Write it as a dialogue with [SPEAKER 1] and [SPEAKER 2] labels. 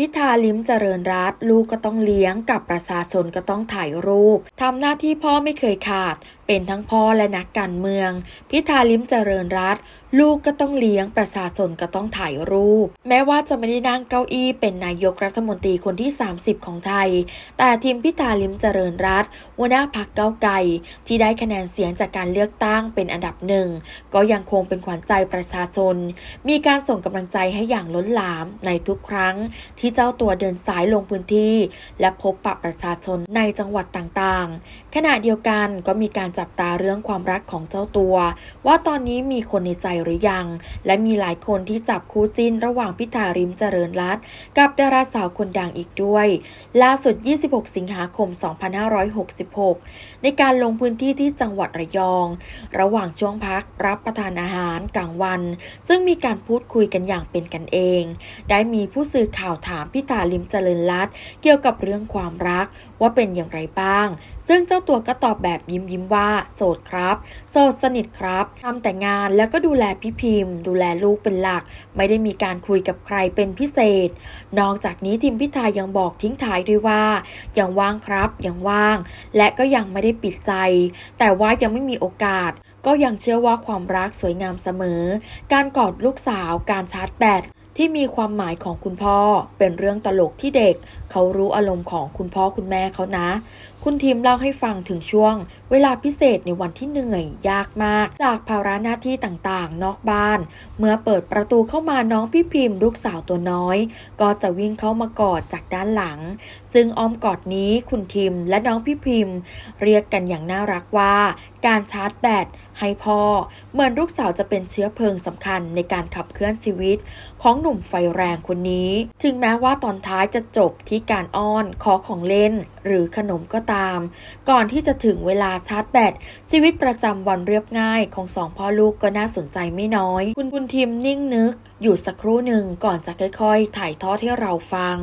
[SPEAKER 1] พิธาลิ้มเจริญรัตลูกก็ต้องเลี้ยงกับประชาชนก็ต้องถ่ายรูปทำหน้าที่พ่อไม่เคยขาด เป็นทั้งพ่อและนักการเมือง พิธาลิ้มเจริญรัตลูกก็ต้องเลี้ยงประชาชนก็ต้องถ่ายรูป แม้ว่าจะไม่ได้นั่งเก้าอี้เป็นนายกรัฐมนตรีคนที่ 30 ของไทย แต่ทีมพิธาลิมเจริญรัตหัวหน้าพักเก้าไกลที่ได้คะแนนเสียงจากการเลือกตั้งเป็นอันดับหนึ่ง ก็ยังคงเป็นขวัญใจประชาชน มีการส่งกำลังใจให้อย่างล้นหลามในทุกครั้ง ที่เจ้าตัวเดินสายลงพื้นที่ และพบปะประชาชนในจังหวัดต่างๆ ขณะเดียวกันก็มีการจับตาเรื่องความรักของเจ้าตัว ว่าตอนนี้มีคนในใจหรือยัง และมีหลายคนที่จับคู่จิ้นระหว่างพิธาริมเจริญรัตกับดาราสาวคนดังอีกด้วย ล่าสุด 26 สิงหาคม 2566 ในการลงพื้นที่ที่จังหวัดระยอง ระหว่างช่วงพักรับประทานอาหารกลางวัน ซึ่งมีการพูดคุยกันอย่างเป็นกันเอง ได้มีผู้สื่อข่าวถามพิธาลิมเจริญรัตเกี่ยวกับเรื่องความรักว่าเป็นอย่างไรบ้าง ซึ่งเจ้าตัวก็ตอบแบบยิ้มยิ้มว่าโสดครับ โสดสนิทครับทำแต่งานแล้วก็ดูแลพี่พิมพ์ ดูแลลูกเป็นหลัก ไม่ได้มีการคุยกับใครเป็นพิเศษ นอกจากนี้ทีมพิธายังบอกทิ้งท้ายด้วยว่า ยังว่างครับยังว่าง และก็ยังไม่ได้ปิดใจ แต่ว่ายังไม่มีโอกาส ก็ยังเชื่อว่าความรักสวยงามเสมอ การกอดลูกสาว การชาร์จแบต ที่มีความหมายของคุณพ่อ เป็นเรื่องตลกที่เด็ก เขารู้อารมณ์ของคุณพ่อคุณแม่เขานะ คุณทีมเล่าให้ฟังถึงช่วง เวลาพิเศษในวันที่เหนื่อยยากมาก จากภาระหน้าที่ต่างๆ นอกบ้าน เมื่อเปิดประตูเข้ามาน้องพี่พิมพ์ลูกสาวตัวน้อย ก็จะวิ่งเข้ามากอดจากด้านหลัง ซึ่งอ้อมกอดนี้คุณทิมและน้องพี่พิมพ์ เรียกกันอย่างน่ารักว่าการชาร์จแบตให้พ่อ เหมือนลูกสาวจะเป็นเชื้อเพลิงสำคัญในการขับเคลื่อนชีวิต ของหนุ่มไฟแรงคนนี้ ถึงแม้ว่าตอนท้ายจะจบที่การอ้อนขอของเล่น หรือขนมก็ตาม ก่อนที่จะถึงเวลาชาร์จแบตชีวิตประจำวันเรียบง่ายของสองพ่อลูกก็น่าสนใจไม่น้อย คุณคุณทิมนิ่งนึก อยู่สักครู่หนึ่งก่อนจะค่อยๆ ถ่ายทอดให้เราฟัง